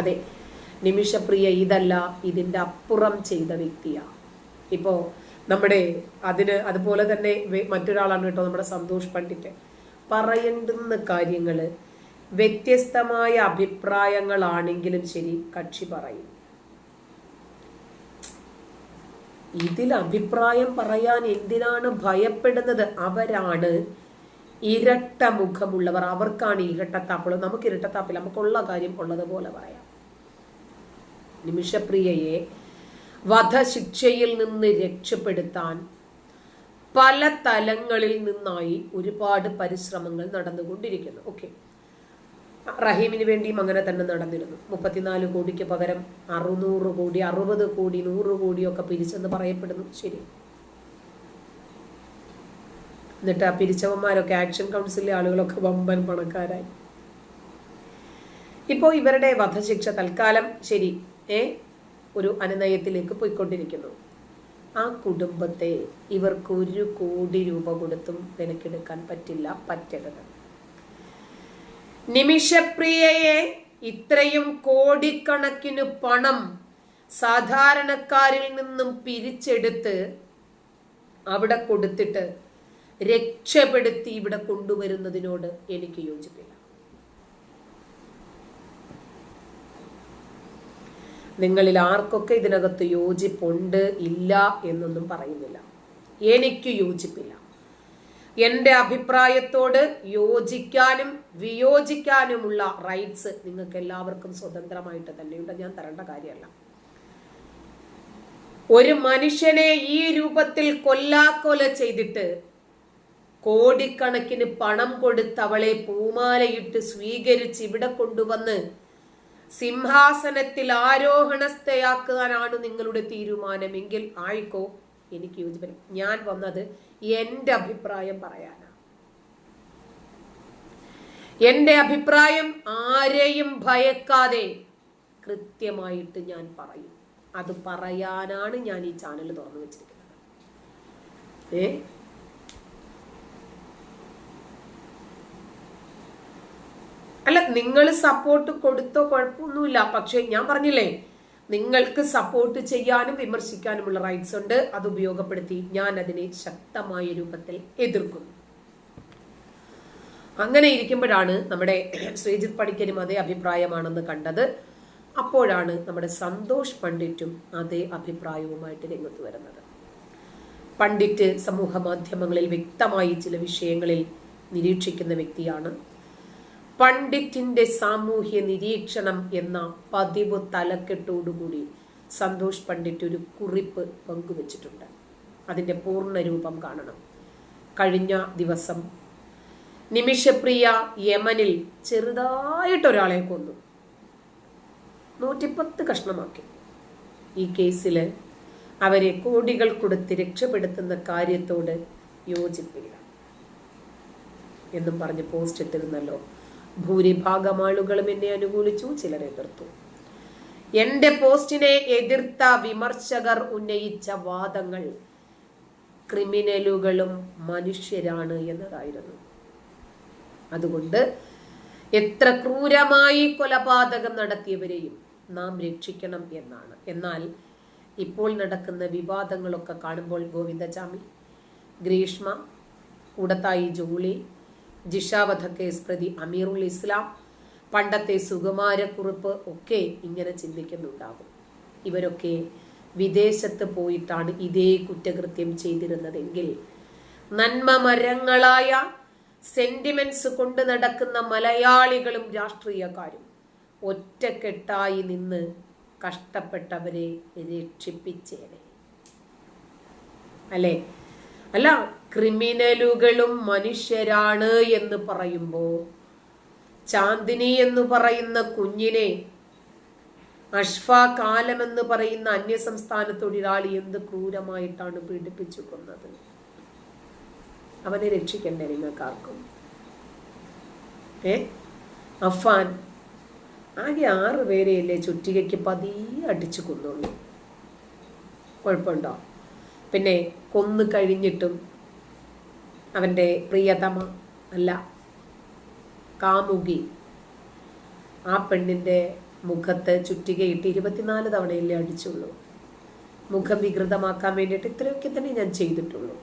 അതെ. നിമിഷപ്രിയ ഇതല്ല ഇതിന്റെ അപ്പുറം ചെയ്ത വ്യക്തിയാ. ഇപ്പോൾ നമ്മുടെ അതിന് അതുപോലെ തന്നെ മറ്റൊരാളാണ് കേട്ടോ നമ്മുടെ സന്തോഷ് പണ്ഡിറ്റ്. പറയേണ്ടുന്ന കാര്യങ്ങൾ വ്യത്യസ്തമായ അഭിപ്രായങ്ങളാണെങ്കിലും ശരി കക്ഷി പറയും. ഇതിൽ അഭിപ്രായം പറയാൻ എന്തിനാണ് ഭയപ്പെടുന്നത്? അവരാണ് ഇരട്ട മുഖമുള്ളവർ. അവർക്കാണ് ഇരട്ടത്താപ്പുള്ളത് നമുക്ക് ഇരട്ടത്താപ്പില്ല. നമുക്കുള്ള കാര്യം ഉള്ളതുപോലെ പറയാം. നിമിഷപ്രിയയെ വധശിക്ഷയിൽ നിന്ന് രക്ഷപ്പെടുത്താൻ പല തലങ്ങളിൽ നിന്നായി ഒരുപാട് പരിശ്രമങ്ങൾ നടന്നുകൊണ്ടിരിക്കുന്നു. ഓക്കെ. റഹീമിന് വേണ്ടിയും അങ്ങനെ തന്നെ നടന്നിരുന്നു. മുപ്പത്തിനാല് കോടിക്ക് പകരം അറുന്നൂറ് കോടി അറുപത് കോടി നൂറ് കോടിയൊക്കെ പിരിച്ചെന്ന് പറയപ്പെടുന്നു. ശരി. എന്നിട്ട് ആ പിരിച്ചവന്മാരൊക്കെ ആക്ഷൻ കൗൺസിലിലെ ആളുകളൊക്കെ വമ്പൻ പണക്കാരായി. ഇപ്പോൾ ഇവരുടെ വധശിക്ഷ തൽക്കാലം ശരി ഏ ഒരു അനുനയത്തിലേക്ക് പോയിക്കൊണ്ടിരിക്കുന്നു. ആ കുടുംബത്തെ ഇവർക്ക് ഒരു കോടി രൂപ കൊടുത്തും വിലക്കെടുക്കാൻ പറ്റില്ല പറ്റരുത്. നിമിഷപ്രിയയെ ഇത്രയും കോടിക്കണക്കിന് പണം സാധാരണക്കാരിൽ നിന്നും പിരിച്ചെടുത്ത് അവിടെ കൊടുത്തിട്ട് രക്ഷപ്പെടുത്തി ഇവിടെ കൊണ്ടുവരുന്നതിനോട് എനിക്ക് യോജിപ്പില്ല. നിങ്ങളിൽ ആർക്കൊക്കെ ഇതിനകത്ത് യോജിപ്പുണ്ട് ഇല്ല എന്നൊന്നും പറയുന്നില്ല. എനിക്ക് യോജിപ്പില്ല. എന്റെ അഭിപ്രായത്തോട് യോജിക്കാനും വിയോജിക്കാനുമുള്ള റൈറ്റ്സ് നിങ്ങൾക്ക് എല്ലാവർക്കും സ്വതന്ത്രമായിട്ട് തന്നെയുണ്ട്. ഞാൻ തരേണ്ട കാര്യമല്ല. ഒരു മനുഷ്യനെ ഈ രൂപത്തിൽ കൊല്ലാക്കൊല ചെയ്തിട്ട് കോടിക്കണക്കിന് പണം കൊടുത്ത് അവളെ പൂമാലയിട്ട് സ്വീകരിച്ച് ഇവിടെ കൊണ്ടുവന്ന് സിംഹാസനത്തിൽ ആരോഹണസ്ഥയാക്കാനാണ് നിങ്ങളുടെ തീരുമാനമെങ്കിൽ ആയിക്കോ എനിക്ക് യോജിപ്പില്ല. ഞാൻ വന്നത് എന്റെ അഭിപ്രായം പറയാനാണ്. എന്റെ അഭിപ്രായം ആരെയും ഭയക്കാതെ കൃത്യമായിട്ട് ഞാൻ പറയും. അത് പറയാനാണ് ഞാൻ ഈ ചാനൽ തുറന്നു വെച്ചിരിക്കുന്നത്. ഏ? അല്ല നിങ്ങൾ സപ്പോർട്ട് കൊടുത്തോ കുഴപ്പമൊന്നുമില്ല. പക്ഷേ ഞാൻ പറഞ്ഞില്ലേ നിങ്ങൾക്ക് സപ്പോർട്ട് ചെയ്യാനും വിമർശിക്കാനുമുള്ള റൈറ്റ്സ് ഉണ്ട്. അത് ഉപയോഗപ്പെടുത്തി ഞാൻ അതിനെ ശക്തമായ രൂപത്തിൽ എതിർക്കുന്നു അങ്ങനെ ഇരിക്കുമ്പോഴാണ് നമ്മുടെ ശ്രീജിത് പണിക്കരും അതേ അഭിപ്രായമാണെന്ന് കണ്ടത്. അപ്പോഴാണ് നമ്മുടെ സന്തോഷ് പണ്ഡിറ്റും അതേ അഭിപ്രായവുമായിട്ട് രംഗത്ത് വരുന്നത്. പണ്ഡിറ്റ് സമൂഹ മാധ്യമങ്ങളിൽ വ്യക്തമായി ചില വിഷയങ്ങളിൽ നിരീക്ഷിക്കുന്ന വ്യക്തിയാണ്. പണ്ഡിറ്റിന്റെ സാമൂഹ്യ നിരീക്ഷണം എന്ന പതിവ് തലക്കെട്ടോടുകൂടി സന്തോഷ് പണ്ഡിറ്റ് ഒരു കുറിപ്പ് പങ്കുവച്ചിട്ടുണ്ട്. അതിന്റെ പൂർണ രൂപം കാണണം. കഴിഞ്ഞ ദിവസം നിമിഷപ്രിയ യമനിൽ ചെറുതായിട്ട് ചെറുതായിട്ടൊരാളെ കൊന്നു. നൂറ്റിപ്പത്ത് കഷ്ണമാക്കി. ഈ കേസിൽ അവരെ കോടികൾ കൊടുത്ത് രക്ഷപ്പെടുത്തുന്ന കാര്യത്തോട് യോജിപ്പില്ല. എന്നും പറഞ്ഞ് പോസ്റ്റ് ഇട്ടിരുന്നല്ലോ. ഭൂരിഭാഗം ആളുകളും എന്നെ അനുകൂലിച്ചു ചിലർ എതിർത്തു. എന്റെ പോസ്റ്റിനെ എതിർത്ത വിമർശകർ ഉന്നയിച്ച വാദങ്ങൾ ക്രിമിനലുകളും മനുഷ്യരാണ് എന്നതായിരുന്നു. അതുകൊണ്ട് എത്ര ക്രൂരമായി കൊലപാതകം നടത്തിയവരെയും നാം രക്ഷിക്കണം എന്നാണ്. എന്നാൽ ഇപ്പോൾ നടക്കുന്ന വിവാദങ്ങളൊക്കെ കാണുമ്പോൾ ഗോവിന്ദചാമി ഗ്രീഷ്മ കൂടത്തായി ജോളി ജിഷ കേസ് പ്രതി അമീറുൽ ഇസ്ലാം. പണ്ടത്തെ സുകുമാരക്കുറിപ്പ് ഒക്കെ ഇങ്ങനെ ചിന്തിക്കുന്നുണ്ടാകും. ഇവരൊക്കെ വിദേശത്ത് പോയിട്ടാണ് ഇതേ കുറ്റകൃത്യം ചെയ്തിരുന്നതെങ്കിൽ നന്മ മരങ്ങളായ സെന്റിമെന്റ്സ് കൊണ്ട് നടക്കുന്ന മലയാളികളും രാഷ്ട്രീയക്കാരും ഒറ്റക്കെട്ടായി നിന്ന് കഷ്ടപ്പെട്ടവരെ രക്ഷിപ്പിച്ചേനെ. അല്ലേ? അല്ല ക്രിമിനലുകളും മനുഷ്യരാണ് എന്ന് പറയുമ്പോൾ ചാന്ദിനി എന്ന് പറയുന്ന കുഞ്ഞിനെ അഷ്ഫ കാലം എന്ന് പറയുന്ന അന്യസംസ്ഥാന തൊഴിലാളി എന്ത് ക്രൂരമായിട്ടാണ് പീഡിപ്പിച്ചു കൊന്നത് അവനെ രക്ഷിക്കണ്ടേ നിങ്ങൾക്കാർക്കും? ഏ? അഫാൻ ആകെ ആറ് പേരെയല്ലേ ചുറ്റികയ്ക്ക് പതിയെ അടിച്ചു കൊന്നുള്ളൂ. കുഴപ്പമുണ്ടോ? പിന്നെ കൊന്നു കഴിഞ്ഞിട്ടും അവന്റെ പ്രിയതമ അല്ല കാമുകി. ആ പെണ്ണിന്റെ മുഖത്ത് ചുറ്റികയിട്ട് ഇരുപത്തിനാല് തവണയല്ലേ അടിച്ചുള്ളൂ. മുഖം വികൃതമാക്കാൻ വേണ്ടിയിട്ട് ഇത്രയൊക്കെ തന്നെ ഞാൻ ചെയ്തിട്ടുള്ളൂ.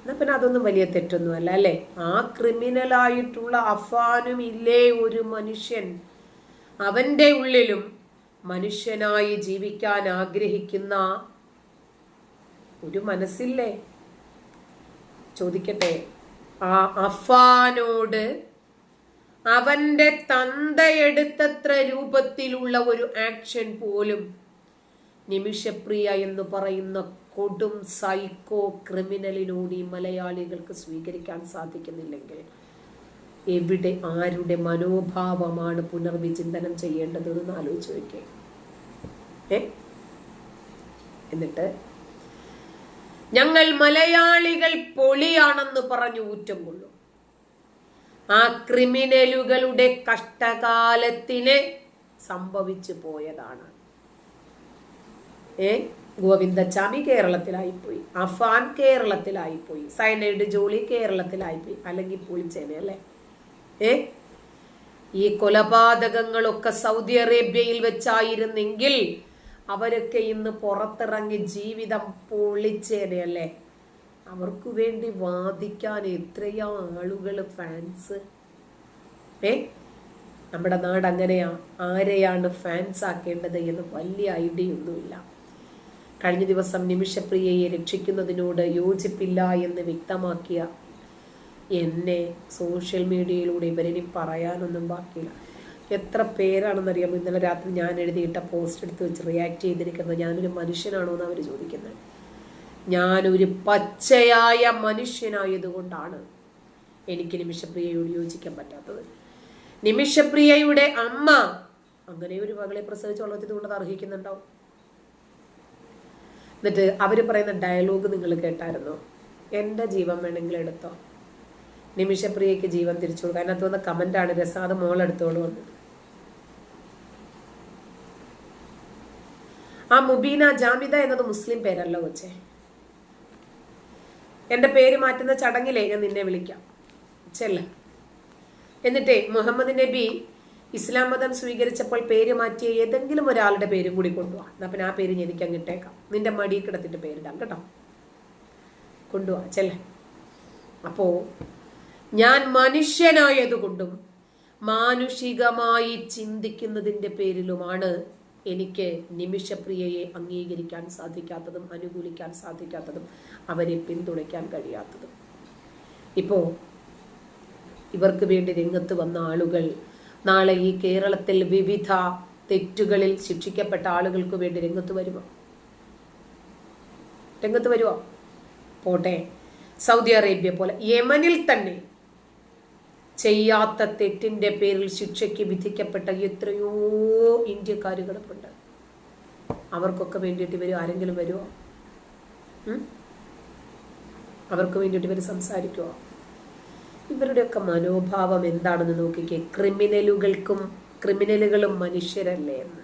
എന്നാൽ പിന്നെ അതൊന്നും വലിയ തെറ്റൊന്നുമല്ല അല്ലേ? ആ ക്രിമിനലായിട്ടുള്ള അഫാനും ഇല്ലേ ഒരു മനുഷ്യൻ? അവന്റെ ഉള്ളിലും മനുഷ്യനായി ജീവിക്കാൻ ആഗ്രഹിക്കുന്ന ഒരു മനസ്സില്ലേ? ചോദിക്കട്ടെ. ആ അഫാനോട് അവന്റെ തന്തയെടുത്തത്ര രൂപത്തിലുള്ള ഒരു ആക്ഷൻ പോലും നിമിഷപ്രിയ എന്ന് പറയുന്ന കൊടും സൈക്കോ ക്രിമിനലിനോട് ഈ മലയാളികൾക്ക് സ്വീകരിക്കാൻ സാധിക്കുന്നില്ലെങ്കിൽ എവിടെ ആരുടെ മനോഭാവമാണ് പുനർവിചിന്തനം ചെയ്യേണ്ടതെന്ന് ആലോചിച്ച് വയ്ക്കേ എന്നിട്ട് ഞങ്ങൾ മലയാളികൾ പൊളിയാണെന്ന് പറഞ്ഞു ഊറ്റം കൊള്ളും. ആ ക്രിമിനലുകളുടെ കഷ്ടകാലത്തിന് സംഭവിച്ചു പോയതാണ്. ഏ? ഗോവിന്ദച്ചാമി കേരളത്തിലായിപ്പോയി. അഫാൻ കേരളത്തിലായിപ്പോയി. സൈനൈഡ് ജോളി കേരളത്തിലായിപ്പോയി. അല്ലെങ്കിൽ പൊളിച്ചേനെ അല്ലേ? ഏ? ഈ കൊലപാതകങ്ങളൊക്കെ സൗദി അറേബ്യയിൽ വെച്ചായിരുന്നെങ്കിൽ അവരൊക്കെ ഇന്ന് പുറത്തിറങ്ങി ജീവിതം പൊളിച്ചേനെയല്ലേ? അവർക്ക് വേണ്ടി വാദിക്കാൻ എത്രയോ ആളുകൾ ഫാൻസ്? ഏ? നമ്മുടെ നാട് അങ്ങനെയാ ആരെയാണ് ഫാൻസ് ആക്കേണ്ടത് എന്ന് വലിയ ഐഡിയ ഒന്നുമില്ല. കഴിഞ്ഞ ദിവസം നിമിഷപ്രിയയെ രക്ഷിക്കുന്നതിനോട് യോജിപ്പില്ല എന്ന് വ്യക്തമാക്കിയ എന്നെ സോഷ്യൽ മീഡിയയിലൂടെ ഇവരിനി പറയാനൊന്നും ബാക്കിയില്ല. എത്ര പേരാണെന്നറിയാമോ? ഇന്നലെ രാത്രി ഞാൻ എഴുതിയിട്ട പോസ്റ്റ് എടുത്ത് വെച്ച് റിയാക്ട് ചെയ്തിരിക്കുന്നത് ഞാനൊരു മനുഷ്യനാണോ എന്ന് അവർ ചോദിക്കുന്നത് ഞാനൊരു പച്ചയായ മനുഷ്യനായതുകൊണ്ടാണ് എനിക്ക് നിമിഷപ്രിയയോട് യോജിക്കാൻ പറ്റാത്തത്. നിമിഷപ്രിയയുടെ അമ്മ അങ്ങനെ ഒരു മകളെ പ്രസവിച്ച് വളർത്തിയത് കൊണ്ട് എന്നിട്ട് അവർ പറയുന്ന ഡയലോഗ് നിങ്ങൾ കേട്ടായിരുന്നോ? എന്റെ ജീവൻ വേണമെങ്കിൽ എടുത്തോ. നിമിഷപ്രിയയ്ക്ക് ജീവൻ തിരിച്ചു കൊടുക്കുക അതിനകത്ത് വന്ന കമന്റാണ് രസാദ് മോൾ എടുത്തോളൂ വന്നത്. ആ മുബീന ജാമിദ എന്നത് മുസ്ലിം പേരല്ലോ കൊച്ചേ. എന്റെ പേര് മാറ്റുന്ന ചടങ്ങിലേ ഞാൻ നിന്നെ വിളിക്കാം. ചെല്ല എന്നിട്ടേ മുഹമ്മദ് നബി ഇസ്ലാം മതം സ്വീകരിച്ചപ്പോൾ പേര് മാറ്റിയ ഏതെങ്കിലും ഒരാളുടെ പേരും കൂടി കൊണ്ടുപോവാ എന്നാ പിന്നെ ആ പേര് എനിക്ക് അങ്ങിട്ടേക്കാം നിന്റെ മടി കിടത്തിട്ട് പേരിടാം കേട്ടോ. കൊണ്ടുപോവാ ചെല്ല അപ്പോ ഞാൻ മനുഷ്യനായതുകൊണ്ടും മാനുഷികമായി ചിന്തിക്കുന്നതിന്റെ പേരിലുമാണ് എനിക്ക് നിമിഷപ്രിയയെ അംഗീകരിക്കാൻ സാധിക്കാത്തതും അനുകൂലിക്കാൻ സാധിക്കാത്തതും അവരെ പിന്തുണയ്ക്കാൻ കഴിയാത്തതും. ഇപ്പോൾ ഇവർക്ക് വേണ്ടി രംഗത്ത് വന്ന ആളുകൾ നാളെ ഈ കേരളത്തിൽ വിവിധ തെറ്റുകളിൽ ശിക്ഷിക്കപ്പെട്ട ആളുകൾക്ക് വേണ്ടി രംഗത്ത് വരുമോ? രംഗത്ത് വരുമോ പോട്ടെ. സൗദി അറേബ്യ പോലെ യമനിൽ തന്നെ ചെയ്യാത്ത തെറ്റിന്റെ പേരിൽ ശിക്ഷയ്ക്ക് വിധിക്കപ്പെട്ട എത്രയോ ഇന്ത്യക്കാർ അവർക്കൊക്കെ വേണ്ടിയിട്ട് ഇവർ ആരെങ്കിലും വരുമോ അവർക്ക് വേണ്ടിയിട്ട് ഇവർ സംസാരിക്കുമോ ഇവരുടെയൊക്കെ മനോഭാവം എന്താണെന്ന് നോക്കിക്കേ. ക്രിമിനലുകൾക്കും ക്രിമിനലുകളും മനുഷ്യരല്ലേ എന്ന്.